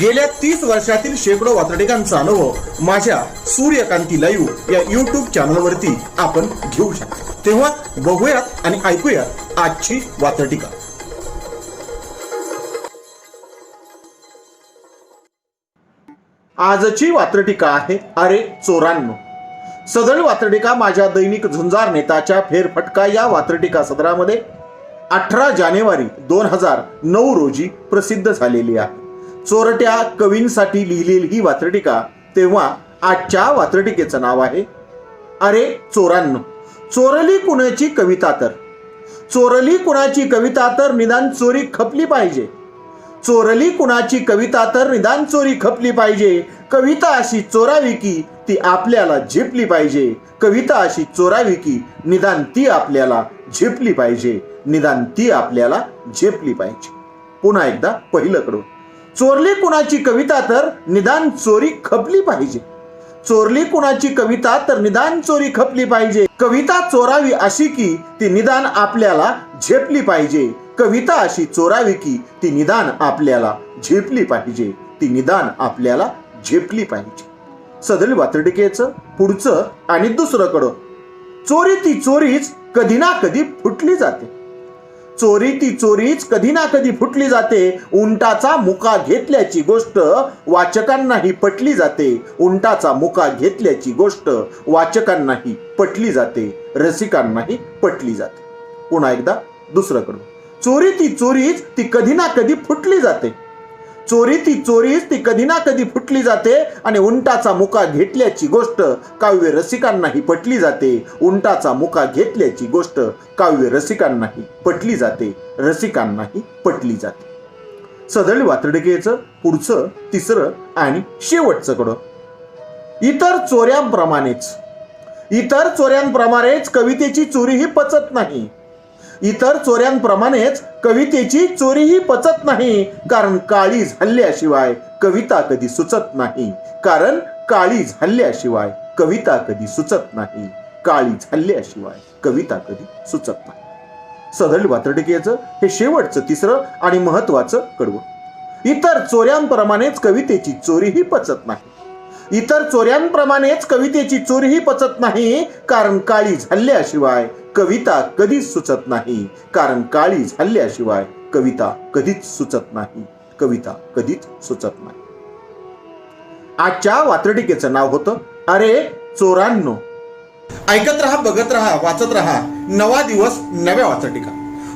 गेल्या तीस वर्षातील शेकडो वातडिकांचा अनुभव माझ्या सूर्यकांती लाईव्ह या युट्यूब चॅनलवरती आपण घेऊ शकतो. तेव्हा बघूयात आणि ऐकूयात आजची वातडिका आजची वात्रटिका आहे अरे चोरांनो. सदळ वात्रटिका माझ्या दैनिक झुंजार नेताच्या फेरफटका या वात्रटिका सदरामध्ये अठरा जानेवारी दोन हजार नऊ रोजी प्रसिद्ध झालेली आहे. चोरट्या कवींसाठी लिहिलेली ही वात्रटिका तेव्हा आजच्या वात्रटिकेचं नाव आहे. अरे चोरांनो चोरली कुणाची कविता तर? चोरली कुणाची कविता तर निदान चोरी खपली पाहिजे. चोरली कुणाची कविता तर निदान चोरी खपली पाहिजे. कविता अशी चोरावी की ती आपल्याला झेपली पाहिजे. कविता अशी चोरावी की निदान ती आपल्याला झेपली पाहिजे. निदान ती आपल्याला झेपली पाहिजे. पुन्हा एकदा पहिलं कडून. चोरली कुणाची कविता तर निदान चोरी खपली पाहिजे. चोरली कुणाची कविता तर निदान चोरी खपली पाहिजे. कविता चोरावी अशी की ती निदान आपल्याला झेपली पाहिजे. कविता अशी चोरावी की ती निदान आपल्याला झेपली पाहिजे. ती निदान आपल्याला झेपली पाहिजे. सदल वातडिकेचं पुढचं आणि दुसरं कडं. चोरी ती चोरीच कधी ना कधी फुटली जाते. चोरी ती चोरीच कधी ना कधी फुटली जाते. उंटाचा मुका घेतल्याची गोष्ट वाचकांनाही पटली जाते. उंटाचा मुका घेतल्याची गोष्ट वाचकांनाही पटली जाते. रसिकांनाही पटली जाते. पुन्हा एकदा दुसरं चोरी ती चोरीच ती कधी ना कधी फुटली जाते. चोरी ती चोरीच ती कधी ना कधी फुटली जाते आणि उंटाचा मुका घेतल्याची गोष्ट काव्य रसिकांनाही पटली जाते. उंटाचा मुका घेतल्याची गोष्ट काव्य रसिकांनाही पटली जाते. रसिकांनाही पटली जाते. सदळ वातडिकेचं पुढचं तिसरं आणि शेवटचं कडं. इतर चोऱ्यांप्रमाणेच. इतर चोऱ्यांप्रमाणेच कवितेची चोरीही पचत नाही. इतर चोऱ्यांप्रमाणेच कवितेची चोरीही पचत नाही. कारण काळीज हल्ल्याशिवाय कविता कधी सुचत नाही. कारण काळीज हल्ल्याशिवाय कविता कधी सुचत नाही. काळीज हल्ल्याशिवाय कविता कधी सुचत नाही. सदळ वातडकेचं हे शेवटचं तिसरं आणि महत्वाचं कडवं. इतर चोऱ्यांप्रमाणेच कवितेची चोरीही पचत नाही. इतर चोऱ्यांप्रमाणेच कवितेची चोरीही पचत नाही कारण काळी हल्ल्याशिवाय कविता कधीच सुचत नाही. कारण काळी हल्ल्याशिवाय कविता कधीच सुचत नाही. कविता कधीच सुचत नाही. आजच्या वात्रटिकेचं नाव होतं अरे चोरांनो. ऐकत रहा बघत राहा वाचत राहा. नवा दिवस नव्या वाचटिका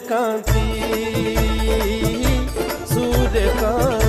कांति सूर्यकांति